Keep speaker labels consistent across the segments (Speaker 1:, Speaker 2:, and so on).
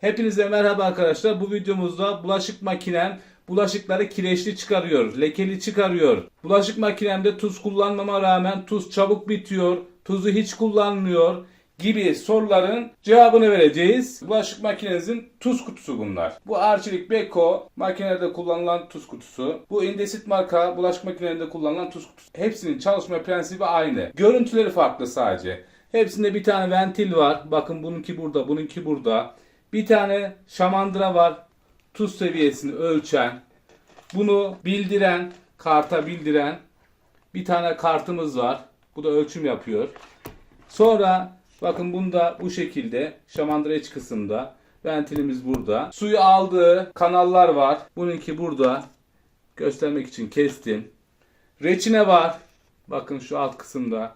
Speaker 1: Hepinize merhaba arkadaşlar. Bu videomuzda bulaşık makinem bulaşıkları kireçli çıkarıyor, lekeli çıkarıyor. Bulaşık makinemde tuz kullanmama rağmen tuz çabuk bitiyor, tuzu hiç kullanmıyor gibi soruların cevabını vereceğiz. Bulaşık makinenizin tuz kutusu bunlar. Bu Arçelik Beko makinelerde kullanılan tuz kutusu. Bu Indesit marka bulaşık makinelerinde kullanılan tuz kutusu. Hepsinin çalışma prensibi aynı. Görüntüleri farklı sadece. Hepsinde bir tane ventil var. Bakın bununki burada, bununki burada. Bir tane şamandıra var. Tuz seviyesini ölçen, bunu bildiren, karta bildiren bir tane kartımız var. Bu da ölçüm yapıyor. Sonra bakın bunda bu şekilde şamandıra iç kısımda ventilimiz burada. Suyu aldığı kanallar var. Bununki burada. Göstermek için kestim. Reçine var. Bakın şu alt kısımda.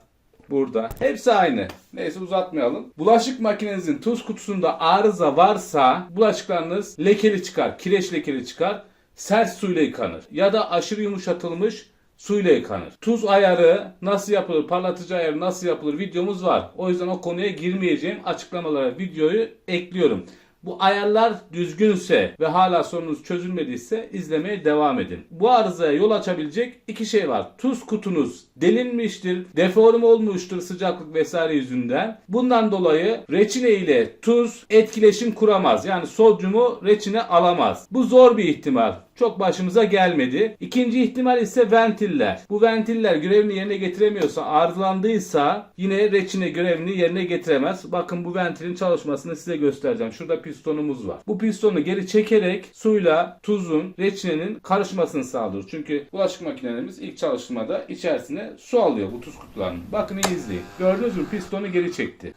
Speaker 1: Burada. Hepsi aynı. Neyse uzatmayalım. Bulaşık makinenizin tuz kutusunda arıza varsa bulaşıklarınız lekeli çıkar. Kireç lekeli çıkar. Sert suyla yıkanır. Ya da aşırı yumuşatılmış suyla yıkanır. Tuz ayarı nasıl yapılır, parlatıcı ayarı nasıl yapılır videomuz var. O yüzden o konuya girmeyeceğim. Açıklamalara videoyu ekliyorum. Bu ayarlar düzgünse ve hala sorunuz çözülmediyse izlemeye devam edin. Bu arızaya yol açabilecek iki şey var. Tuz kutunuz delinmiştir, deforme olmuştur sıcaklık vesaire yüzünden. Bundan dolayı reçine ile tuz etkileşim kuramaz. Yani sodyumu reçine alamaz. Bu zor bir ihtimal. Çok başımıza gelmedi. İkinci ihtimal ise ventiller. Bu ventiller görevini yerine getiremiyorsa, arızalandıysa yine reçine görevini yerine getiremez. Bakın bu ventilin çalışmasını size göstereceğim. Şurada pistonumuz var. Bu pistonu geri çekerek suyla tuzun, reçinenin karışmasını sağlıyor. Çünkü bulaşık makinelerimiz ilk çalıştırmada içerisine su alıyor bu tuz kutularının. Bakın iyi izleyin. Gördünüz mü? Pistonu geri çekti.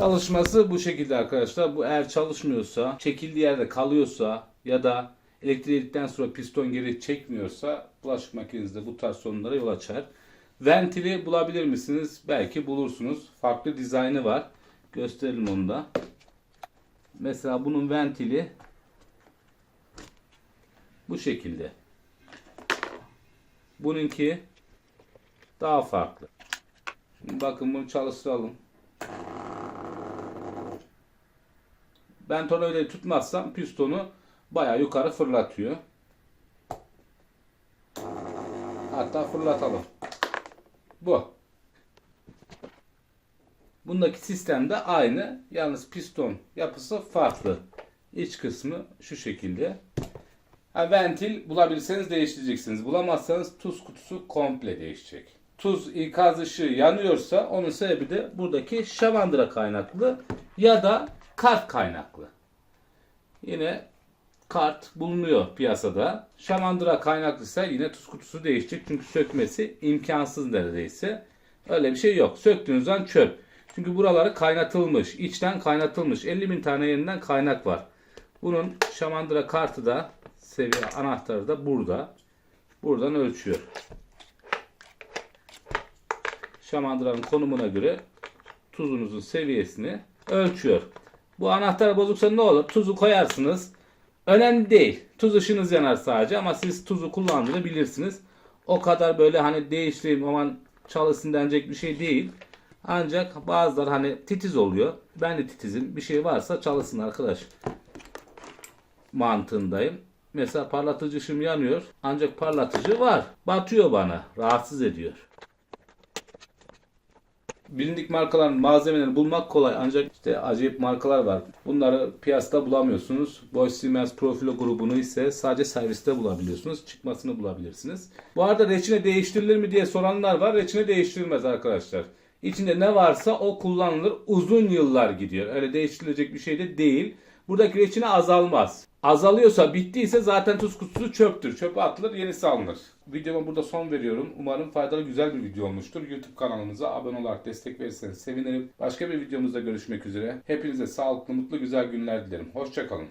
Speaker 1: Çalışması bu şekilde arkadaşlar. Bu eğer çalışmıyorsa, çekildiği yerde kalıyorsa ya da elektrikten sonra piston geri çekmiyorsa bulaşık makinenizde bu tarz sorunlara yol açar. Ventili bulabilir misiniz? Belki bulursunuz. Farklı dizaynı var. Gösterelim onu da. Mesela bunun ventili bu şekilde. Bununki daha farklı. Şimdi bakın bunu çalıştıralım. Ben tornavidayı tutmazsam pistonu bayağı yukarı fırlatıyor. Hatta fırlatalım. Bu. Bundaki sistem de aynı. Yalnız piston yapısı farklı. İç kısmı şu şekilde. Ha, ventil bulabilirseniz değiştireceksiniz. Bulamazsanız tuz kutusu komple değişecek. Tuz ikaz ışığı yanıyorsa onun sebebi de buradaki şamandıra kaynaklı ya da kart kaynaklı. Yine kart bulunuyor piyasada. Şamandıra kaynaklıysa yine tuz kutusu değişecek. Çünkü sökmesi imkansız neredeyse. Öyle bir şey yok. Söktüğünüz an çöp. Çünkü buraları kaynatılmış. içten kaynatılmış. 50 bin tane yerinden kaynak var. Bunun şamandıra kartı da seviye anahtarı da burada. Buradan ölçüyor. Şamandıranın konumuna göre tuzunuzun seviyesini ölçüyor. Bu anahtar bozuksa ne olur? Tuzu koyarsınız. Önemli değil. Tuz ışınız yanar sadece ama siz tuzu kullandığını bilirsiniz. O kadar böyle hani değiştireyim aman çalışsın denecek bir şey değil. Ancak bazıları hani titiz oluyor. Ben de titizim. Bir şey varsa çalışsın arkadaş. Mantığındayım. Mesela parlatıcı ışım yanıyor. Ancak parlatıcı var. Batıyor bana. Rahatsız ediyor. Bilindik markaların malzemelerini bulmak kolay ancak işte acayip markalar var. Bunları piyasada bulamıyorsunuz. Bosch Siemens Profilo grubunu ise sadece serviste bulabiliyorsunuz. Çıkmasını bulabilirsiniz. Bu arada reçine değiştirilir mi diye soranlar var. Reçine değiştirilmez arkadaşlar. İçinde ne varsa o kullanılır. Uzun yıllar gidiyor. Öyle değiştirilecek bir şey de değil. Buradaki reçine azalmaz. Azalıyorsa bittiyse zaten tuz kutusu çöptür. Çöpe atılır yenisi alınır. Videoma burada son veriyorum. Umarım faydalı güzel bir video olmuştur. YouTube kanalımıza abone olarak destek verirseniz sevinirim. Başka bir videomuzda görüşmek üzere. Hepinize sağlıklı, mutlu, güzel günler dilerim. Hoşçakalın.